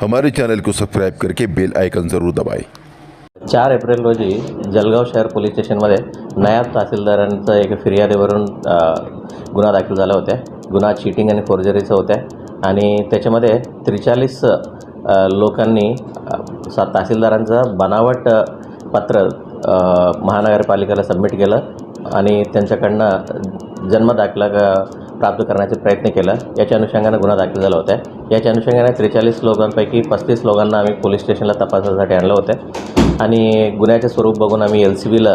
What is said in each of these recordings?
हमारे चैनल को सब्सक्राइब करके बेल आइकन ज़रूर दबाएं। चार एप्रिल रोजी जलगाव शहर पोलीस स्टेशनमध्ये नायब तहसीलदारांचं एक फिर्यादीवरून गुन्हा दाखल झाला होता. गुन्हा चिटिंग आणि फोर्जरीचा होत्या आणि त्याच्यामध्ये त्रेचाळीस लोकांनी सात सा तहसीलदारांचं बनावट पत्र महानगरपालिकेला सबमिट केलं आणि त्यांच्याकडनं जन्मदाखला प्राप्त करण्याचा प्रयत्न केला. याच्या अनुषंगानं गुन्हा दाखल झाला होता. याच्या अनुषंगाने त्रेचाळीस लोकांपैकी पस्तीस लोकांना आम्ही पोलीस स्टेशनला तपासासाठी आणलं होतं. आणि गुन्ह्याचे स्वरूप बघून आम्ही एल सी बीला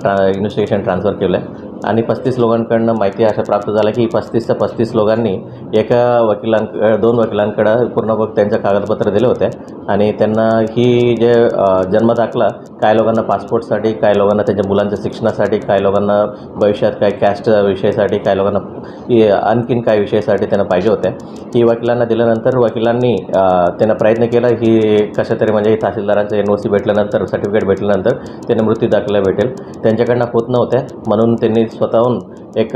ट्रा इन्व्हेस्टिगेशन ट्रान्सफर केलं आहे आणि पस्तीस लोकांकडनं माहिती अशा प्राप्त झालं की पस्तीस ते पस्तीस लोकांनी एका वकिलांक दोन वकिलांकडं पूर्ण बघ त्यांचं कागदपत्र दिले होते. आणि त्यांना ही जे जन्म जन्मदाखला काय लोकांना पासपोर्टसाठी काय लोकांना त्यांच्या मुलांच्या शिक्षणासाठी काय लोकांना भविष्यात काय कॅस्ट विषयासाठी काय लोकांना आणखीन काय विषयासाठी त्यांना पाहिजे होत्या ही वकिलांना दिल्यानंतर वकिलांनी त्यांना प्रयत्न केला की कशा तरी म्हणजे तहसीलदारांचं एन ओ सी भेटल्यानंतर सर्टिफिकेट भेटल्यानंतर त्यांना मृत्यू दाखला भेटेल. त्यांच्याकडनं होत नव्हत्या म्हणून त्यांनी स्वतःहून एक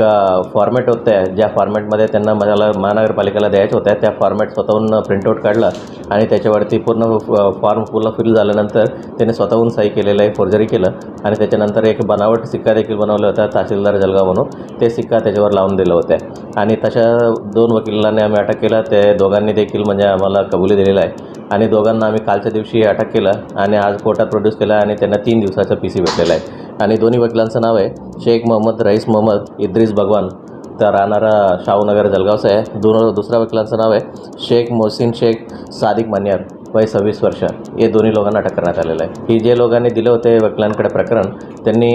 फॉर्मॅट होत्या ज्या फॉर्मॅटमध्ये त्यांना मला महानगरपालिकेला द्यायच्या होत्या त्या फॉर्मॅट स्वतःहून प्रिंटआउट काढला आणि त्याच्यावरती पूर्ण फॉर्म पूर्ण फिल झाल्यानंतर त्याने स्वतःहून सही केलेलं आहे फोर्जरी केलं आणि त्याच्यानंतर एक बनावट सिक्का देखील बनवला होता तहसीलदार जलगाव म्हणून. ते सिक्का त्याच्यावर लावून दिलं होतं आणि तशा दोन वकिलांनी आम्ही अटक केला. ते दोघांनी देखील म्हणजे आम्हाला कबुली दिलेलं आहे. आणि दोघांना आम्ही कालच्या दिवशी अटक केलं आणि आज कोर्टात प्रोड्यूस केला आणि त्यांना तीन दिवसाचं पी सी भेटलेलं आहे. आणि दोन्ही वकिलांचं नाव आहे शेख मोहम्मद रईस मोहम्मद इद्रिस भगवान. तर राहणारा शाहूनगर जलगावचा आहे. दोन दुसऱ्या वकिलांचं नाव आहे शेख मोहसिन शेख सादिक मन्यार. वय सव्वीस वर्ष हे दोन्ही लोकांना अटक करण्यात आलेलं आहे. ही जे लोकांनी दिले होते वकिलांकडे प्रकरण त्यांनी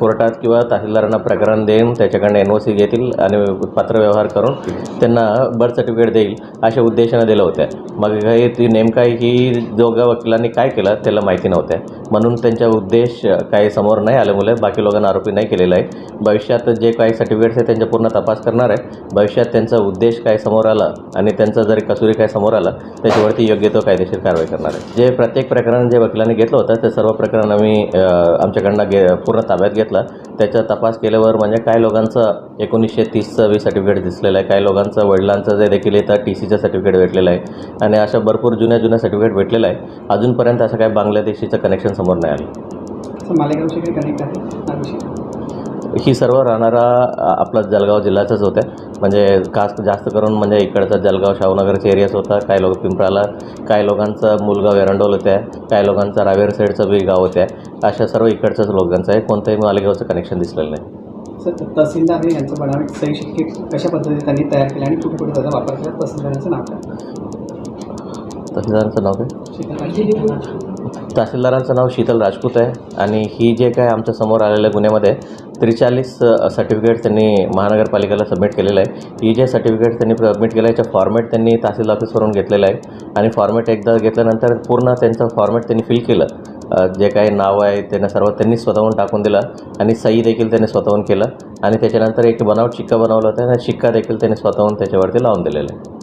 कोर्टात किंवा तहसीलदारांना प्रकरण देऊन त्याच्याकडनं एन ओ सी घेतील आणि पत्रव्यवहार करून त्यांना बर्थ सर्टिफिकेट देईल अशा उद्देशानं दिलं होत्या. मग काही ती नेमका ही दोघं वकिलांनी काय केलं त्याला माहिती नव्हत्या म्हणून त्यांचा उद्देश काही समोर नाही आल्यामुळे बाकी लोकांना आरोपी नाही केलेला आहे. भविष्यात जे काही सर्टिफिकेट्स आहे त्यांचा पूर्ण तपास करणार आहे. भविष्यात त्यांचा उद्देश काय समोर आला आणि त्यांचा जरी कसुरी काय समोर आला त्याच्यावरती योग्य तो कायदेशीर कारवाई करणार आहे? जे प्रत्येक प्रकरण जे वकिलांनी घेतलं होतं ते सर्व प्रकरण आम्ही आमच्याकडनं घे पूर्ण ताब्यात घेतलं. त्याचा तपास केल्यावर म्हणजे काय लोकांचं एकोणीसशे तीसचं वी सर्टिफिकेट दिसलेलं आहे काही लोकांचं वडिलांचं जे देखील येतं टी सीचं सर्टिफिकेट भेटलेलं आहे. आणि अशा भरपूर जुन्या जुन्या सर्टिफिकेट भेटलेलं आहे. अजूनपर्यंत असं काय बांगलादेशीचं कनेक्शन समोर नाही आलं. मालेगावशी काही कनेक्ट आहे हा सर्व राहणारा आपला जळगाव जिल्ह्याचाच होत्या म्हणजे खास जास्त करून म्हणजे इकडचा जळगाव शाहूनगरचा एरियाच होता. काही लोक पिंपराला काही लोकांचा मुलगाव एरंडोल होत्या काही लोकांचा रावेर साईडचं बी गाव होत्या अशा सर्व इकडच्याच लोकांचं आहे. कोणतंही मालेगावचं कनेक्शन दिसलेलं नाही. सर तहसीलदार यांचं बनावट सही शिक्के कशा पद्धतीने त्यांनी तयार केले आणि कुठे कुठे त्याचा वापर केला? तहसीलदाराचं नाव काय? तहसीलदारांचं नाव काय? तहसीलदारांचं नाव शीतल राजपूत आहे. आणि ही जे काय आमच्यासमोर आलेल्या गुन्ह्यामध्ये त्रेचाळीस सर्टिफिकेट त्यांनी महानगरपालिकेला सबमिट केलेलं आहे. ही जे सर्टिफिकेट त्यांनी सबमिट केलं याचं फॉर्मॅट त्यांनी तहसील ऑफिसवरून घेतलेलं आहे. आणि फॉर्मॅट एकदा घेतल्यानंतर पूर्ण त्यांचं फॉर्मॅट त्यांनी फिल केलं. जे काही नाव आहे त्यांना सर्व त्यांनी स्वतःहून टाकून दिलं. आणि सही देखील त्यांनी स्वतःहून केलं. आणि त्याच्यानंतर एक बनावट शिक्का बनवला होता. आणि शिक्का देखील त्यांनी स्वतःहून त्याच्यावरती लावून दिलेला आहे.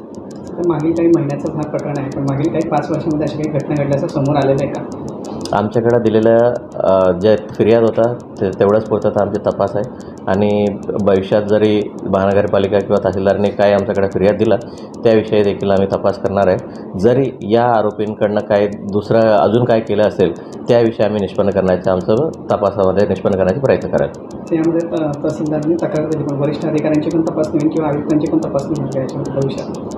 तर मागील काही महिन्याचंच हा प्रकरण आहे पण मागील काही पाच वर्षामध्ये अशा काही घटना घडल्याचं समोर आलेलं आहे का? आमच्याकडं दिलेल्या अ, जे फिर्याद होता ते तेवढंच पुरतं आमचे तपास आहे. आणि भविष्यात जरी महानगरपालिका किंवा तहसीलदारने काय आमच्याकडे फिर्याद दिला त्याविषयी देखील आम्ही तपास करणार आहे. जरी या आरोपींकडनं काय दुसरं अजून काय केलं असेल त्याविषयी आम्ही निष्पन्न करण्याचं आमचं तपासामध्ये निष्पन्न करण्याचा प्रयत्न कराल. तर यामध्ये त- तहसीलदारनी तक्रार दिली पण वरिष्ठ अधिकाऱ्यांची पण तपासणी होईल किंवा आयुक्तांची पण तपासणी होईल भविष्यात?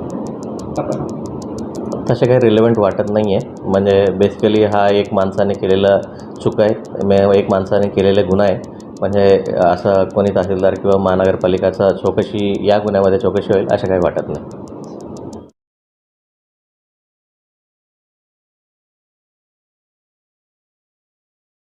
तसे काही रिलेवंट वाटत नाही आहे म्हणजे बेसिकली हा एक माणसाने केलेला चूक आहे. मे एक माणसाने केलेले गुन्हा आहे. म्हणजे असं कोणी तहसीलदार किंवा महानगरपालिकाचा चौकशी या गुन्ह्यामध्ये चौकशी होईल असं काही वाटत नाही.